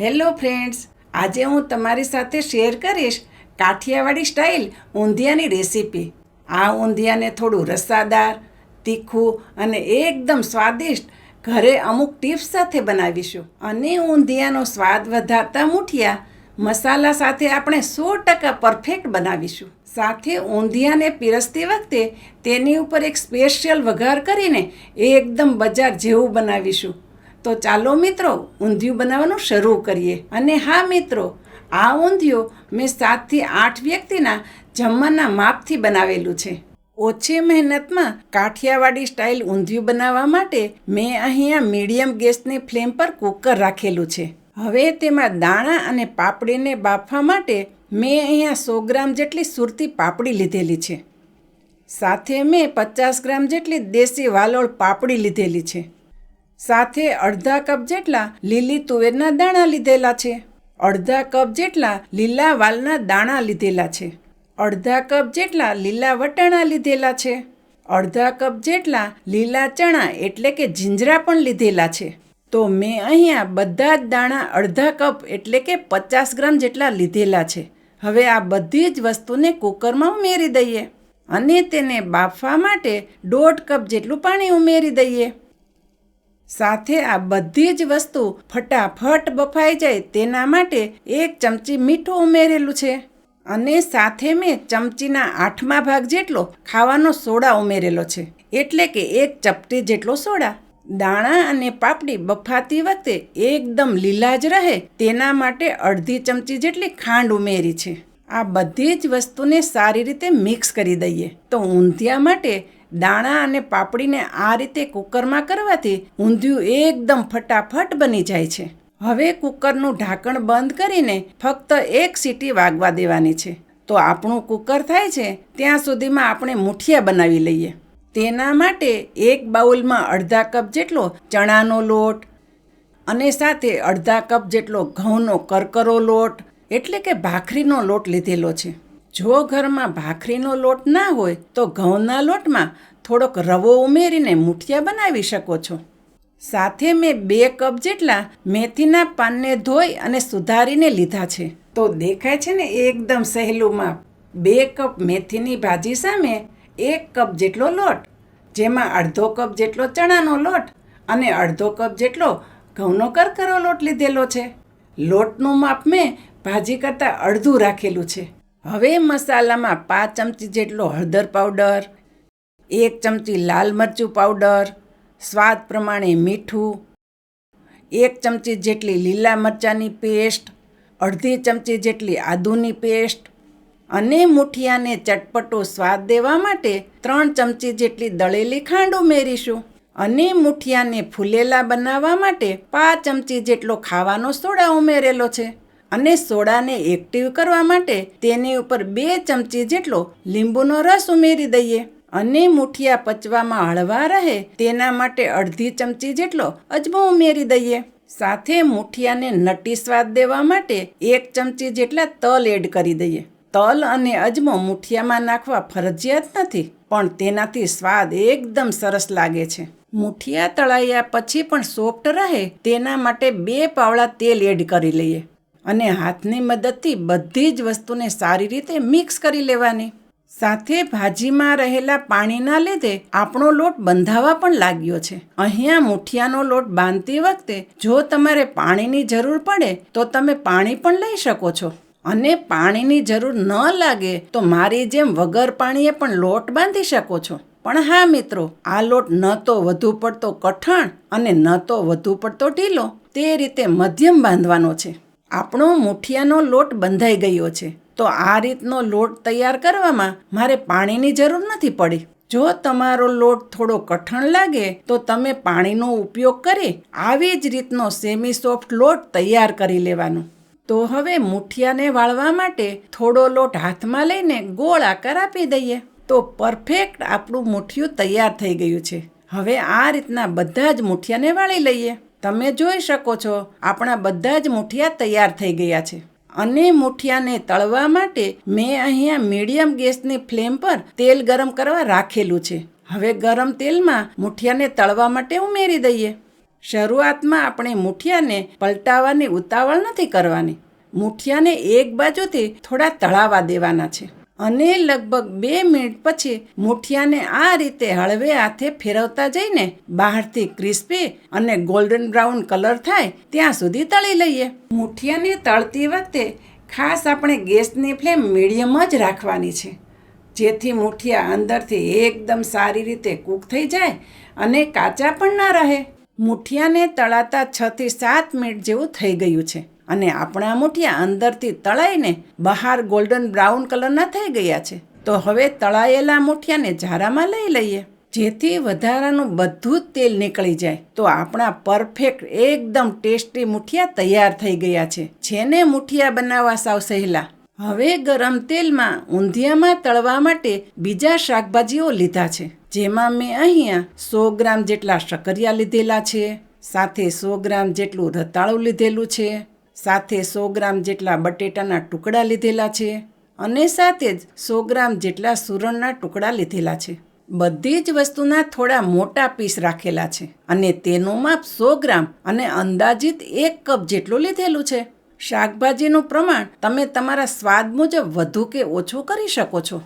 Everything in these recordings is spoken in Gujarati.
હેલો ફ્રેન્ડ્સ, આજે હું તમારી સાથે શેર કરીશ કાઠિયાવાડી સ્ટાઇલ ઊંધિયાની રેસીપી. આ ઊંધિયાને થોડું રસાદાર, તીખું અને એકદમ સ્વાદિષ્ટ ઘરે અમુક ટિપ્સ સાથે બનાવીશું. અને ઊંધિયાનો સ્વાદ વધારતા મૂઠિયા મસાલા સાથે આપણે સો ટકા પરફેક્ટ બનાવીશું. સાથે ઊંધિયાને પીરસતી વખતે તેની ઉપર એક સ્પેશિયલ વઘાર કરીને એકદમ બજાર જેવું બનાવીશું. તો ચાલો મિત્રો ઊંધિયું બનાવવાનું શરૂ કરીએ. અને હા મિત્રો, આ ઊંધિયું મેં સાતથી આઠ વ્યક્તિના જમવાના માપથી બનાવેલું છે. ઓછી મહેનતમાં કાઠિયાવાડી સ્ટાઇલ ઊંધિયું બનાવવા માટે મેં અહીંયા મીડિયમ ગેસની ફ્લેમ પર કુકર રાખેલું છે. હવે તેમાં દાણા અને પાપડીને બાફવા માટે મેં અહીંયા સો ગ્રામ જેટલી સુરતી પાપડી લીધેલી છે. સાથે મેં પચાસ ગ્રામ જેટલી દેશી વાલોળ પાપડી લીધેલી છે. સાથે અડધા કપ જેટલા લીલી તુવેરના દાણા લીધેલા છે. અડધા કપ જેટલા લીલા વાલના દાણા લીધેલા છે. અડધા કપ જેટલા લીલા વટાણા લીધેલા છે. અડધા કપ જેટલા લીલા ચણા એટલે કે જીંજરા પણ લીધેલા છે. તો મેં અહીંયા બધા જ દાણા અડધા કપ એટલે કે પચાસ ગ્રામ જેટલા લીધેલા છે. હવે આ બધી જ વસ્તુને કુકરમાં ઉમેરી દઈએ અને તેને બાફવા માટે દોઢ કપ જેટલું પાણી ઉમેરી દઈએ. સાથે આ બધી જ વસ્તુ ફટાફટ બફાઈ જાય તેના માટે એક ચમચી મીઠું ઉમેરેલું છે. અને સાથે મેં ચમચીના આઠમા ભાગ જેટલો ખાવાનો સોડા ઉમેરેલો છે. એટલે કે એક ચપટી જેટલો સોડા. દાણા અને પાપડી બફાતી વખતે એકદમ લીલા જ રહે તેના માટે અડધી ચમચી જેટલી ખાંડ ઉમેરી છે. આ બધી જ વસ્તુને સારી રીતે મિક્સ કરી દઈએ. તો ઊંધિયા માટે દાણા અને પાપડીને આ રીતે કુકરમાં કરવાથી ઊંધિયું એકદમ ફટાફટ બની જાય છે. હવે કુકરનું ઢાંકણ બંધ કરીને ફક્ત એક સીટી વાગવા દેવાની છે. તો આપણું કુકર થાય છે, ત્યાં સુધીમાં આપણે મુઠિયા બનાવી લઈએ. તેના માટે એક બાઉલમાં અડધા કપ જેટલો ચણાનો લોટ અને સાથે અડધા કપ જેટલો ઘઉંનો કરકરો લોટ, એટલે કે ભાખરીનો લોટ લીધેલો છે. જો ઘરમાં ભાખરીનો લોટ ના હોય, તો ઘઉંના લોટમાં થોડોક રવો ઉમેરીને મૂઠિયા બનાવી શકો છો. સાથે મેં બે કપ જેટલા મેથીના પાનને ધોઈ અને સુધારીને લીધા છે. તો દેખાય છે ને એકદમ સહેલું માપ. બે કપ મેથીની ભાજી સામે એક કપ જેટલો લોટ, જેમાં અડધો કપ જેટલો ચણાનો લોટ અને અડધો કપ જેટલો ઘઉંનો કરકરો લોટ લીધેલો છે. લોટનું માપ મેં ભાજી કરતાં અડધું રાખેલું છે. હવે મસાલામાં પાંચ ચમચી જેટલો હળદર પાવડર, એક ચમચી લાલ મરચું પાવડર, સ્વાદ પ્રમાણે મીઠું, એક ચમચી જેટલી લીલા મરચાંની પેસ્ટ, અડધી ચમચી જેટલી આદુની પેસ્ટ અને મુઠિયાને ચટપટો સ્વાદ દેવા માટે ત્રણ ચમચી જેટલી દળેલી ખાંડ ઉમેરીશું અને મુઠિયાને ફૂલેલા બનાવવા માટે પાંચ ચમચી જેટલો ખાવાનો સોડા ઉમેરેલો છે. અને સોડાને એક્ટિવ કરવા માટે તેની ઉપર બે ચમચી જેટલો લીંબુનો રસ ઉમેરી દઈએ. અને મુઠિયા પચવામાં હળવા રહે તેના માટે અડધી ચમચી જેટલો અજમો ઉમેરી દઈએ. સાથે મુઠિયાને નટી સ્વાદ દેવા માટે એક ચમચી જેટલા તલ એડ કરી દઈએ. તલ અને અજમો મુઠિયામાં નાખવા ફરજિયાત નથી, પણ તેનાથી સ્વાદ એકદમ સરસ લાગે છે. મુઠિયા તળાયા પછી પણ સોફ્ટ રહે તેના માટે બે પાવડા તેલ એડ કરી લઈએ. અને હાથની મદદથી બધી જ વસ્તુને સારી રીતે મિક્સ કરી લેવાની. સાથે ભાજીમાં રહેલા પાણીના લીધે આપણો લોટ બંધાવા પણ લાગ્યો છે. અહીંયા મુઠિયાનો લોટ બાંધતી વખતે જો તમારે પાણીની જરૂર પડે તો તમે પાણી પણ લઈ શકો છો. અને પાણીની જરૂર ન લાગે તો મારી જેમ વગર પાણીએ પણ લોટ બાંધી શકો છો. પણ હા મિત્રો, આ લોટ ન તો વધુ પડતો કઠણ અને ન તો વધુ પડતો ઢીલો તે રીતે મધ્યમ બાંધવાનો છે. આપણો મુઠિયાનો લોટ બંધાઈ ગયો છે. તો આ રીતનો લોટ તૈયાર કરવામાં મારે પાણીની જરૂર નથી પડી. જો તમારો લોટ થોડો કઠણ લાગે, તો તમે પાણીનો ઉપયોગ કરી આવી જ રીતનો સેમી સોફ્ટ લોટ તૈયાર કરી લેવાનો. તો હવે મુઠિયાને વાળવા માટે થોડો લોટ હાથમાં લઈને ગોળ આકાર આપી દઈએ. તો પરફેક્ટ આપણું મુઠિયું તૈયાર થઈ ગયું છે. હવે આ રીતના બધા જ મુઠિયાને વાળી લઈએ. તમે જોઈ શકો છો, આપણા બધા જ મુઠિયા તૈયાર થઈ ગયા છે. અને મુઠિયાને તળવા માટે મેં અહીંયા મીડિયમ ગેસની ફ્લેમ પર તેલ ગરમ કરવા રાખેલું છે. હવે ગરમ તેલમાં મુઠિયાને તળવા માટે ઉમેરી દઈએ. શરૂઆતમાં આપણે મુઠિયાને પલટાવવાની ઉતાવળ નથી કરવાની. મુઠિયાને એક બાજુથી થોડા તળાવા દેવાના છે. અને લગભગ બે મિનિટ પછી મુઠિયાને આ રીતે હળવે હાથે ફેરવતા જઈને બહારથી ક્રિસ્પી અને ગોલ્ડન બ્રાઉન કલર થાય ત્યાં સુધી તળી લઈએ. મુઠિયાને તળતી વખતે ખાસ આપણે ગેસની ફ્લેમ મીડિયમ જ રાખવાની છે, જેથી મુઠિયા અંદરથી એકદમ સારી રીતે કૂક થઈ જાય અને કાચા પણ ના રહે. મુઠિયાને તળાતા છથી સાત મિનિટ જેવું થઈ ગયું છે. અને આપણા મુઠિયા અંદરથી તળાઈને બહાર ગોલ્ડન બ્રાઉન કલરના થઈ ગયા છે. તો હવે તળાયેલા મુઠિયાને ઝારામાં લઈ લઈએ. જેથી વધારાનું બધું જ તેલ નીકળી જાય. તો આપણા પરફેક્ટ એકદમ ટેસ્ટી મુઠિયા તૈયાર થઈ ગયા છે. જેને મુઠિયા બનાવવા સાવ સહેલા. હવે ગરમ તેલમાં ઊંધિયામાં તળવા માટે બીજા શાકભાજીઓ લીધા છે. જેમાં મેં અહીંયા સો ગ્રામ જેટલા શકરિયા લીધેલા છે. સાથે સો ગ્રામ જેટલું રતાળું લીધેલું છે. સાથે સો ગ્રામ જેટલા બટેટાના ટુકડા લીધેલા છે અને સાથે જ સો ગ્રામ જેટલા સુરણના ટુકડા લીધેલા છે. બધી જ વસ્તુના થોડા મોટા પીસ રાખેલા છે અને તેનું માપ સો ગ્રામ અને અંદાજિત એક કપ જેટલું લીધેલું છે. શાકભાજીનું પ્રમાણ તમે તમારા સ્વાદ મુજબ વધુ કે ઓછું કરી શકો છો.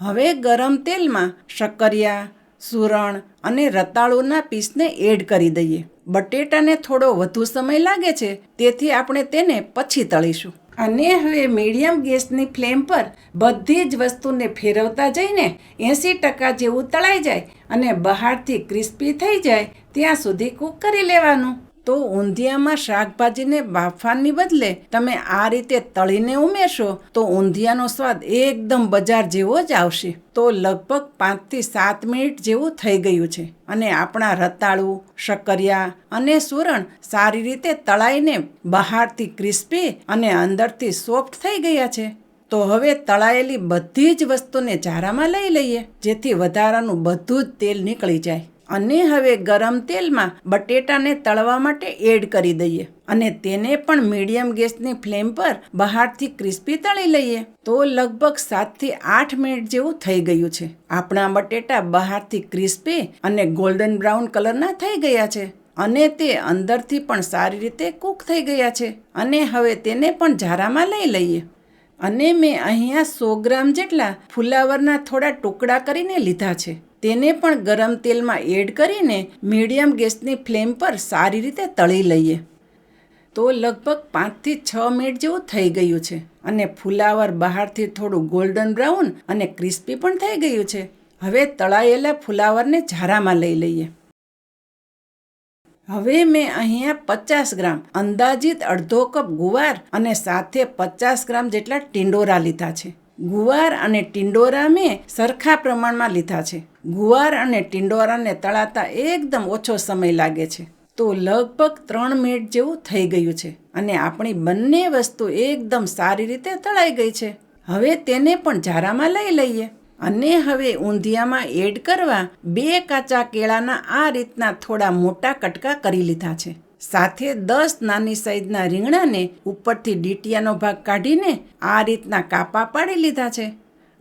હવે ગરમ તેલમાં શક્કરિયા સુરણ અને રતાળુના પીસને એડ કરી દઈએ. બટેટાને થોડો વધુ સમય લાગે છે, તેથી આપણે તેને પછી તળીશું. અને હવે મીડિયમ ગેસની ફ્લેમ પર બધી જ વસ્તુને ફેરવતા જઈને એંસી ટકા જેવું તળાઈ જાય અને બહારથી ક્રિસ્પી થઈ જાય, ત્યાં સુધી કૂક કરી લેવાનું. તો ઊંધિયામાં શાકભાજીને બાફવાની બદલે તમે આ રીતે તળીને ઉમેરશો તો ઊંધિયાનો સ્વાદ એકદમ બજાર જેવો જ આવશે. તો લગભગ પાંચથી સાત મિનિટ જેવું થઈ ગયું છે અને આપણા રતાળું, શક્કરિયા અને સુરણ સારી રીતે તળાઈને બહારથી ક્રિસ્પી અને અંદરથી સોફ્ટ થઈ ગયા છે. તો હવે તળાયેલી બધી જ વસ્તુને ઝારામાં લઈ લઈએ, જેથી વધારાનું બધું જ તેલ નીકળી જાય. અને હવે ગરમ તેલમાં બટેટાને તળવા માટે એડ કરી દઈએ અને તેને પણ મીડિયમ ગેસની ફ્લેમ પર બહારથી ક્રિસ્પી તળી લઈએ. તો લગભગ સાતથી આઠ મિનિટ જેવું થઈ ગયું છે. આપણા બટેટા બહારથી ક્રિસ્પી અને ગોલ્ડન બ્રાઉન કલરના થઈ ગયા છે અને તે અંદરથી પણ સારી રીતે કૂક થઈ ગયા છે અને હવે તેને પણ ઝારામાં લઈ લઈએ. અને મેં અહીંયા સો ગ્રામ જેટલા ફુલાવરના થોડા ટુકડા કરીને લીધા છે. તેને પણ ગરમ તેલમાં એડ કરીને મીડિયમ ગેસની ફ્લેમ પર સારી રીતે તળી લઈએ. તો લગભગ પાંચથી છ મિનિટ જેવું થઈ ગયું છે અને ફુલાવર બહારથી થોડું ગોલ્ડન બ્રાઉન અને ક્રિસ્પી પણ થઈ ગયું છે. હવે તળાયેલા ફુલાવરને ઝારામાં લઈ લઈએ. હવે મેં અહીંયા પચાસ ગ્રામ અંદાજિત અડધો કપ ગુવાર અને સાથે પચાસ ગ્રામ જેટલા ટિંડોરા લીધા છે. ગુવાર અને ટિંડોરા મેં સરખા પ્રમાણમાં લીધા છે. ગુવાર અને ટિંડોરાને તળાતા એકદમ ઓછો સમય લાગે છે. તો લગભગ ત્રણ મિનિટ જેવું થઈ ગયું છે અને આપણી બંને વસ્તુ એકદમ સારી રીતે તળાઈ ગઈ છે. હવે તેને પણ ઝારામાં લઈ લઈએ. અને હવે ઊંધિયામાં એડ કરવા બે કાચા કેળાના આ રીતના થોડા મોટા કટકા કરી લીધા છે. સાથે દસ નાની સાઈઝના રીંગણાને ઉપરથી ડીટિયાનો ભાગ કાઢીને આ રીતના કાપા પાડી લીધા છે.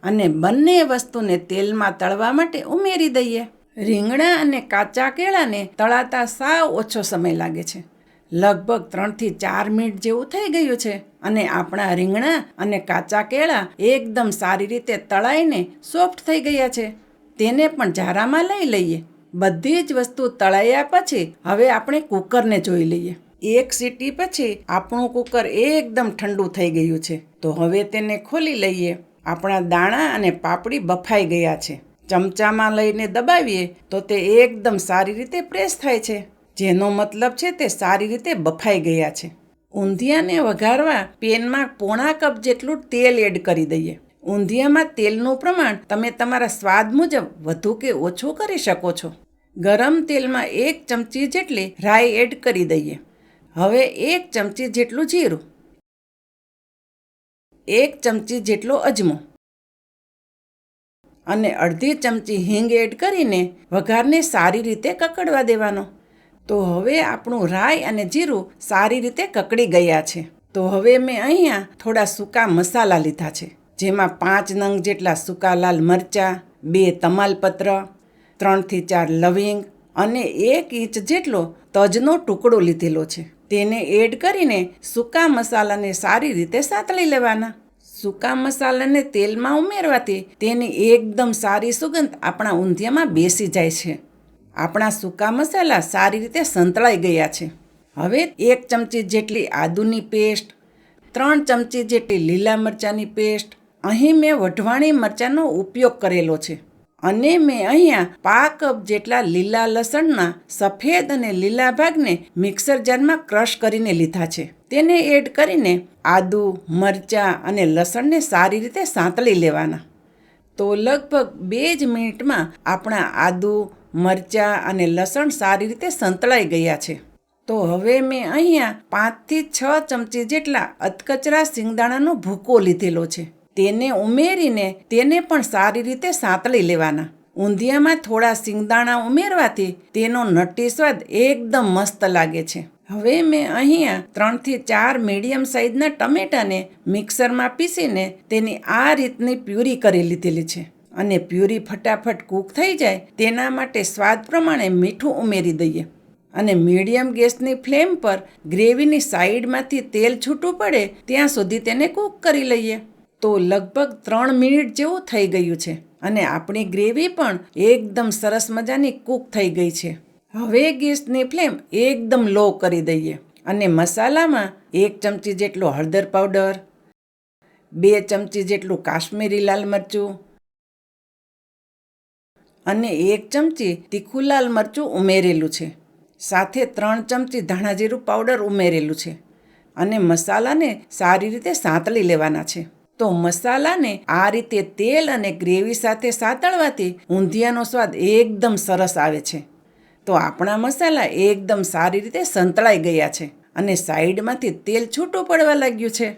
અને બંને વસ્તુને તેલમાં તળવા માટે ઉમેરી દઈએ. રીંગણા અને કાચા કેળાને તળાતા સાવ ઓછો સમય લાગે છે. લગભગ ત્રણથી ચાર મિનિટ જેવું થઈ ગયું છે અને આપણા રીંગણા અને કાચા કેળા એકદમ સારી રીતે તળાઈને સોફ્ટ થઈ ગયા છે. તેને પણ ઝારામાં લઈ લઈએ. બધી જ વસ્તુ તળાયા પછી હવે આપણે કુકરને જોઈ લઈએ. એક સીટી પછી આપણું કુકર એકદમ ઠંડુ થઈ ગયું છે. તો હવે તેને ખોલી લઈએ. આપણા દાણા અને પાપડી બફાઈ ગયા છે. ચમચામાં લઈને દબાવીએ તો તે એકદમ સારી રીતે પ્રેસ થાય છે. જેનો મતલબ છે તે સારી રીતે બફાઈ ગયા છે. ઊંધિયાને વઘારવા પેનમાં પોણા કપ જેટલું તેલ એડ કરી દઈએ. ઊંધિયામાં તેલનું પ્રમાણ તમે તમારા સ્વાદ મુજબ વધુ કે ઓછું કરી શકો છો. ગરમ તેલમાં એક ચમચી જેટલી રાઈ એડ કરી દઈએ. હવે એક ચમચી જેટલું જીરું. એક ચમચી જેટલો અજમો. અને અડધી ચમચી હિંગ એડ કરીને વઘારને સારી રીતે કકડવા દેવાનો. તો હવે આપણું રાઈ અને જીરું સારી રીતે કકડી ગયા છે. તો હવે મેં અહીંયા થોડા સૂકા મસાલા લીધા છે, જેમાં પાંચ નંગ જેટલા સૂકા લાલ મરચાં, બે તમાલપત્ર, ત્રણથી ચાર લવિંગ અને એક ઇંચ જેટલો તજનો ટુકડો લીધેલો છે. તેને એડ કરીને સૂકા મસાલાને સારી રીતે સાતળી લેવાના. સૂકા મસાલાને તેલમાં ઉમેરવાથી તેની એકદમ સારી સુગંધ આપણા ઊંધિયામાં બેસી જાય છે. આપણા સૂકા મસાલા સારી રીતે સંતળાઈ ગયા છે. હવે એક ચમચી જેટલી આદુની પેસ્ટ, ત્રણ ચમચી જેટલી લીલા મરચાંની પેસ્ટ, અહીં મેં વઢવાણી મરચાંનો ઉપયોગ કરેલો છે. અને મેં અહીંયા પા કપ જેટલા લીલા લસણના સફેદ અને લીલા ભાગને મિક્સર જારમાં ક્રશ કરીને લીધા છે. તેને એડ કરીને આદુ, મરચાં અને લસણને સારી રીતે સાંતળી લેવાના. તો લગભગ બે જ મિનિટમાં આપણા આદુ, મરચાં અને લસણ સારી રીતે સંતળાઈ ગયા છે. તો હવે મેં અહીંયા પાંચથી છ ચમચી જેટલા અધકચરા સિંગદાણાનો ભૂકો લીધેલો છે. તેને ઉમેરીને તેને પણ સારી રીતે સાંતળી લેવાના. ઊંધિયામાં થોડા સિંગદાણા ઉમેરવાથી તેનો નટી સ્વાદ એકદમ મસ્ત લાગે છે. હવે મેં અહીંયા ત્રણથી ચાર મીડિયમ સાઇઝના ટમેટાને મિક્સરમાં પીસીને તેની આ રીતની પ્યુરી કરી લીધેલી છે. અને પ્યુરી ફટાફટ કૂક થઈ જાય તેના માટે સ્વાદ પ્રમાણે મીઠું ઉમેરી દઈએ. અને મીડિયમ ગેસની ફ્લેમ પર ગ્રેવીની સાઈડમાંથી તેલ છૂટું પડે ત્યાં સુધી તેને કૂક કરી લઈએ. તો લગભગ ત્રણ મિનિટ જેવું થઈ ગયું છે અને આપણી ગ્રેવી પણ એકદમ સરસ મજાની કૂક થઈ ગઈ છે. હવે ગેસની ફ્લેમ એકદમ લો કરી દઈએ અને મસાલામાં એક ચમચી જેટલો હળદર પાવડર, બે ચમચી જેટલું કાશ્મીરી લાલ મરચું અને એક ચમચી તીખું લાલ મરચું ઉમેરેલું છે. સાથે ત્રણ ચમચી ધાણા જીરું પાવડર ઉમેરેલું છે અને મસાલાને સારી રીતે સાંતળી લેવાના છે. તો મસાલાને આ રીતે તેલ અને ગ્રેવી સાથે સાતળવાથી ઊંધિયાનો સ્વાદ એકદમ સરસ આવે છે. તો આપણા મસાલા એકદમ સારી રીતે સંતળાઈ ગયા છે અને સાઈડમાંથી તેલ છૂટું પડવા લાગ્યું છે.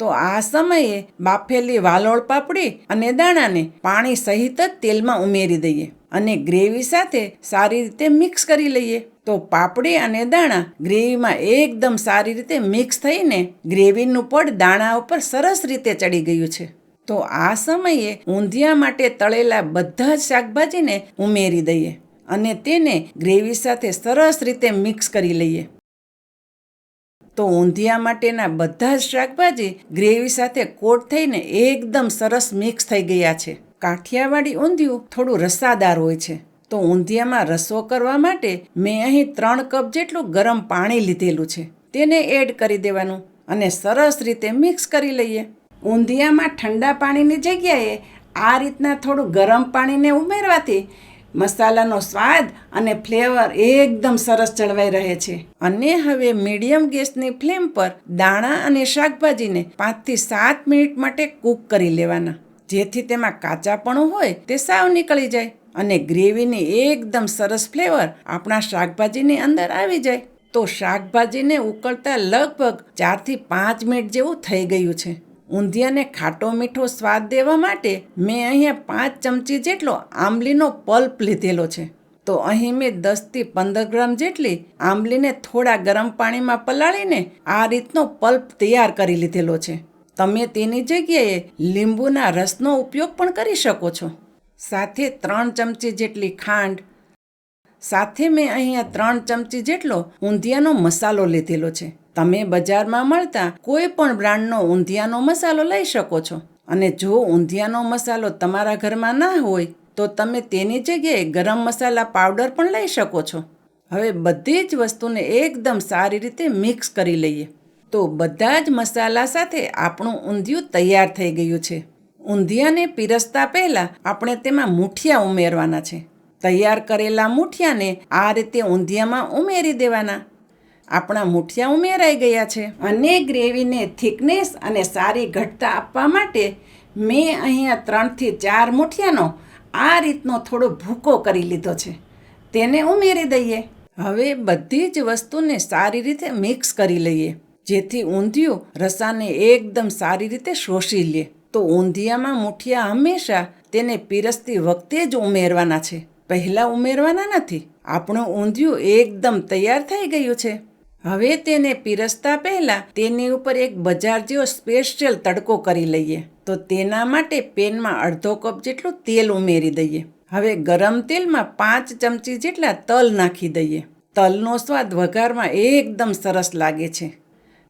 તો આ સમયે બાફેલી વાલોળ પાપડી અને દાણાને પાણી સહિત જ તેલમાં ઉમેરી દઈએ. અને ગ્રેવી સાથે સારી રીતે મિક્સ કરી લઈએ. તો પાપડી અને દાણા ગ્રેવીમાં એકદમ સારી રીતે મિક્સ થઈને ગ્રેવીનું પડ દાણા ઉપર સરસ રીતે ચડી ગયું છે. તો આ સમયે ઊંધિયા માટે તળેલા બધા જ શાકભાજીને ઉમેરી દઈએ અને તેને ગ્રેવી સાથે સરસ રીતે મિક્સ કરી લઈએ. તો ઊંધિયા માટેના બધા જ શાકભાજી ગ્રેવી સાથે કોટ થઈને એકદમ સરસ મિક્સ થઈ ગયા છે. કાઠિયાવાડી ઊંધિયું થોડું રસાદાર હોય છે. તો ઊંધિયામાં રસો કરવા માટે મેં અહીં ત્રણ કપ જેટલું ગરમ પાણી લીધેલું છે. તેને એડ કરી દેવાનું અને સરસ રીતે મિક્સ કરી લઈએ. ઊંધિયામાં ઠંડા પાણીની જગ્યાએ આ રીતના થોડું ગરમ પાણીને ઉમેરવાથી મસાલાનો સ્વાદ અને ફ્લેવર એકદમ સરસ જળવાઈ રહે છે. અને હવે મીડિયમ ગેસની ફ્લેમ પર દાણા અને શાકભાજીને પાંચથી સાત મિનિટ માટે કૂક કરી લેવાના. જેથી તેમાં કાચાપણું હોય તે સાવ નીકળી જાય અને ગ્રેવીની એકદમ સરસ ફ્લેવર આપણા શાકભાજીની અંદર આવી જાય. તો શાકભાજીને ઉકળતા લગભગ ચારથી પાંચ મિનિટ જેવું થઈ ગયું છે. ઊંધિયાને ખાટો મીઠો સ્વાદ દેવા માટે મેં અહીંયા પાંચ ચમચી જેટલો આંબલીનો પલ્પ લીધેલો છે. તો અહીં મેં દસથી પંદર ગ્રામ જેટલી આંબલીને થોડા ગરમ પાણીમાં પલાળીને આ રીતનો પલ્પ તૈયાર કરી લીધેલો છે. તમે તેની જગ્યાએ લીંબુના રસનો ઉપયોગ પણ કરી શકો છો. સાથે ત્રણ ચમચી જેટલી ખાંડ, સાથે મેં અહીંયા ત્રણ ચમચી જેટલો ઊંધિયાનો મસાલો લીધેલો છે. તમે બજારમાં મળતા કોઈ પણ બ્રાન્ડનો ઊંધિયાનો મસાલો લઈ શકો છો. અને જો ઊંધિયાનો મસાલો તમારા ઘરમાં ના હોય, તો તમે તેની જગ્યાએ ગરમ મસાલા પાવડર પણ લઈ શકો છો. હવે બધી જ વસ્તુને એકદમ સારી રીતે મિક્સ કરી લઈએ. તો બધા જ મસાલા સાથે આપણું ઊંધિયું તૈયાર થઈ ગયું છે. ઊંધિયાને પીરસતા પહેલાં આપણે તેમાં મૂઠિયા ઉમેરવાના છે. તૈયાર કરેલા મૂઠિયાને આ રીતે ઊંધિયામાં ઉમેરી દેવાના. આપણા મૂઠિયા ઉમેરાઈ ગયા છે. અને ગ્રેવીને થિકનેસ અને સારી ઘટતા આપવા માટે મેં અહીંયા ત્રણથી ચાર મૂઠિયાનો આ રીતનો થોડો ભૂકો કરી લીધો છે. તેને ઉમેરી દઈએ. હવે બધી જ વસ્તુને સારી રીતે મિક્સ કરી લઈએ. જેથી ઊંધિયું રસાને એકદમ સારી રીતે શોષી લે. તો ઊંધિયામાં મૂઠિયા હંમેશા તેને પીરસતી વખતે જ ઉમેરવાના છે. પહેલાં ઉમેરવાના નથી. આપણું ઊંધિયું એકદમ તૈયાર થઈ ગયું છે. હવે તેને પીરસતા પહેલાં તેની ઉપર એક બજાર જેવો સ્પેશિયલ તડકો કરી લઈએ. તો તેના માટે પેનમાં અડધો કપ જેટલું તેલ ઉમેરી દઈએ. હવે ગરમ તેલમાં પાંચ ચમચી જેટલા તલ નાખી દઈએ. તલનો સ્વાદ વઘારમાં એકદમ સરસ લાગે છે.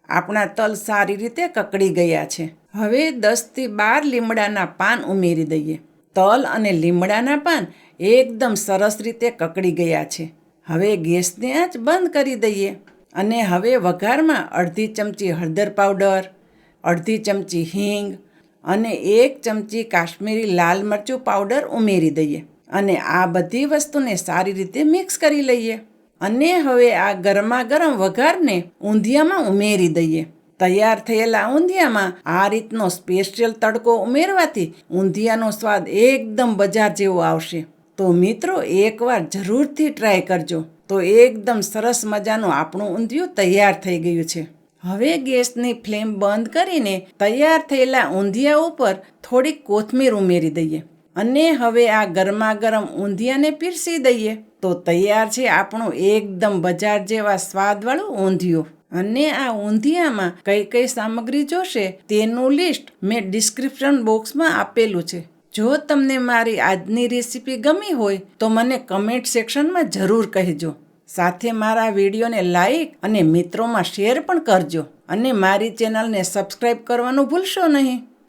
આપણા તલ સારી રીતે કકડી ગયા છે. હવે દસથી બાર લીમડાના પાન ઉમેરી દઈએ. તલ અને લીમડાના પાન એકદમ સરસ રીતે કકડી ગયા છે. હવે ગેસને આંચ બંધ કરી દઈએ અને હવે વઘારમાં અડધી ચમચી હળદર પાવડર, અડધી ચમચી હિંગ અને એક ચમચી કાશ્મીરી લાલ મરચું પાવડર ઉમેરી દઈએ. અને આ બધી વસ્તુને સારી રીતે મિક્સ કરી લઈએ. અને હવે આ ગરમા ગરમ વઘારને ઊંધિયામાં ઉમેરી દઈએ. તૈયાર થયેલા ઊંધિયામાં આ રીતનો સ્પેશિયલ તડકો ઉમેરવાથી ઊંધિયાનો સ્વાદ એકદમ બજાર જેવો આવશે. તો મિત્રો, એકવાર જરૂરથી ટ્રાય કરજો. તો એકદમ સરસ મજાનું આપણું ઊંધિયું તૈયાર થઈ ગયું છે. હવે ગેસની ફ્લેમ બંધ કરીને તૈયાર થયેલા ઊંધિયા ઉપર થોડીક કોથમીર ઉમેરી દઈએ. અને હવે આ ગરમા ગરમ ઊંધિયાને પીરસી દઈએ. તો તૈયાર છે આપણું એકદમ બજાર જેવા સ્વાદવાળું ઊંધિયું. અને આ ઊંધિયામાં કઈ કઈ સામગ્રી જોશે તેનું લિસ્ટ મેં ડિસ્ક્રિપ્શન બોક્સમાં આપેલું છે. જો તમને મારી આજની રેસીપી ગમી હોય તો મને કમેન્ટ સેક્શનમાં જરૂર કહેજો. સાથે મારા વિડીયોને લાઈક અને મિત્રોમાં શેર પણ કરજો. અને મારી ચેનલને સબસ્ક્રાઈબ કરવાનું ભૂલશો નહીં.